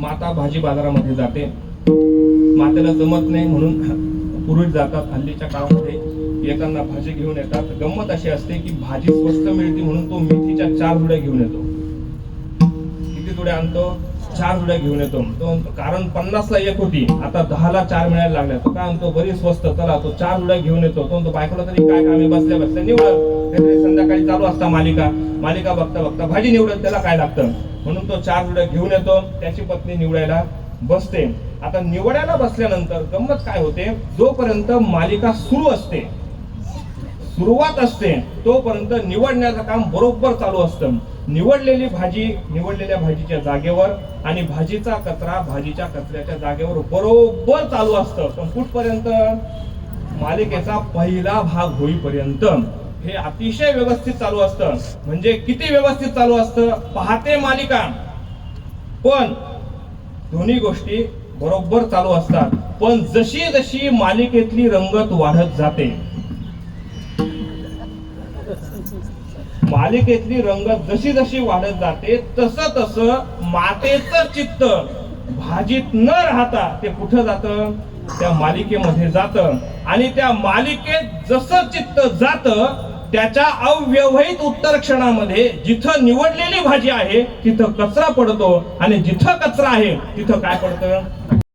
माता भाजी बाजारामध्ये जाते. मातेला जमत नाही म्हणून पुरुष जातात हल्लीच्या काळामध्ये. येताना भाजी घेऊन येतात. गंमत अशी असते की भाजी स्वस्त मिळते म्हणून तो मेथीच्या चार जुड्या घेऊन येतो. किती जुड्या आणतो? चार जुड्या घेऊन येतो. तो म्हणतो, कारण पन्नासला एक होती. आता दहाला चार मिळायला लागल्या. तो काय म्हणतो बरी स्वस्त. चला. तो चार जुड्या घेऊन येतो. तो म्हणतो बायकोला तरी काय कामे बसल्या बसल्या निवडत संध्याकाळी चालू असता मालिका. मालिका बघता बघता भाजी निवडत त्याला काय लागतं? म्हणून तो चार जुड्या घेऊन येतो त्याची पत्नी निवडायला बसते. आता निवडायला बसल्यानंतर गंमत काय होते? जोपर्यंत मालिका सुरू असते सुरुवात असते तोपर्यंत निवडण्याचं काम बरोबर चालू असतं. निवडलेली भाजी निवडलेल्या भाजीच्या जागेवर आणि भाजीचा कचरा भाजीच्या कचऱ्याच्या जागेवर बरोबर चालू असतं. पण कुठपर्यंत? मालिकेचा पहिला भाग होईपर्यंत. हे अतिशय व्यवस्थित चालू असतं. म्हणजे किती व्यवस्थित चालू असतं? पाहते मालिका. पण दोन्ही गोष्टी बरोबर चालू असतात. पण जशी जशी मालिकेतली रंगत वाढत जाते मालिकेतली रंगत जशी जशी वाढत जाते तस तस मातेचं चित्त भाजीत न राहता ते कुठं जात? त्या मालिकेमध्ये जात. आणि त्या मालिकेत जसं चित्त जातं त्याच्या अव्यवहित उत्तर क्षणामध्ये जिथं निवडलेली भाजी आहे तिथं कचरा पडतो. आणि जिथं कचरा आहे तिथं काय पडतं?